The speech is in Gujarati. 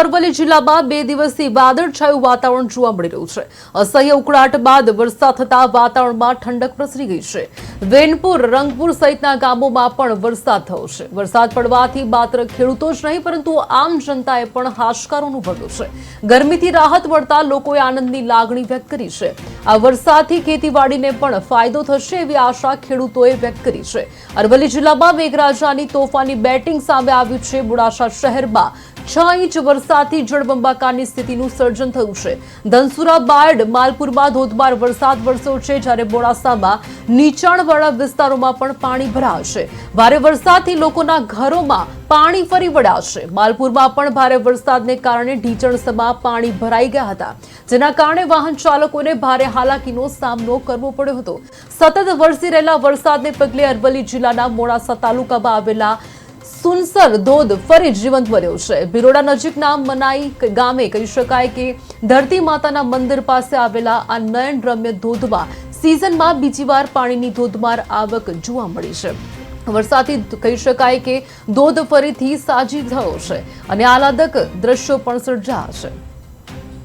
અરવલ્લી જિલ્લામાં બે દિવસથી વાદળછાયું વાતાવરણ જોવા મળી રહ્યું છે. અસહ્ય ઉકળાટ બાદ વરસાદ થતા વાતાવરણમાં ઠંડક પ્રસરી ગઈ છે. વેનપુર, રંગપુર સહિતના ગામોમાં પણ વરસાદ થયો છે. વરસાદ પડવાથી માત્ર ખેડૂતો જ નહીં, પરંતુ આમ જનતાએ પણ હાશકારો અનુભવ્યો છે. ગરમીથી રાહત મળતા લોકોએ આનંદની લાગણી વ્યક્ત કરી છે. આ વરસાદથી ખેતીવાડીને પણ ફાયદો થશે એવી આશા ખેડૂતોએ વ્યક્ત કરી છે. અરવલ્લી જિલ્લામાં મેઘરાજાની તોફાની બેટિંગ સામે આવ્યું છે. બુડાસા શહેરમાં છ ઇંચ વરસાદથી જળબંબાકારની સ્થિતિનું સર્જન થયું છે. ધનસુરા બાયડ માલપુરમાં ધોધમાર વરસાદ વરસ્યો છે, જ્યારે મોડાસામાં નીચાણવાળા વિસ્તારોમાં પણ પાણી ભરાયા છે. ભારે વરસાદથી લોકોના ઘરોમાં પાણી ફરી વળ્યા માલપુરમાં પણ ભારે વરસાદને કારણે ઢીચણસમાં પાણી ભરાઈ ગયા હતા. જેના કારણે વાહન ચાલકોને ભારે હાલાકીનો સામનો કરવો પડ્યો હતો. સતત વરસી રહેલા વરસાદને પગલે અરવલ્લી જિલ્લાના મોડાસા તાલુકામાં આવેલા સુનસર ધોધ ફરી જીવંત બન્યો છે. બિરોડા નજીકના મનાઈ ગામે કહી શકાય કે ધરતી માતાના મંદિર પાસે આવેલા આ નયન રમ્ય ધોધમાં સિઝનમાં બીજી વાર પાણીની ધોધમાર આવક જોવા મળી છે. વરસાદથી કહી શકાય કે ધોધ ફરીથી સાજી થયો છે અને આહલાદક દ્રશ્યો પણ સર્જાયા છે.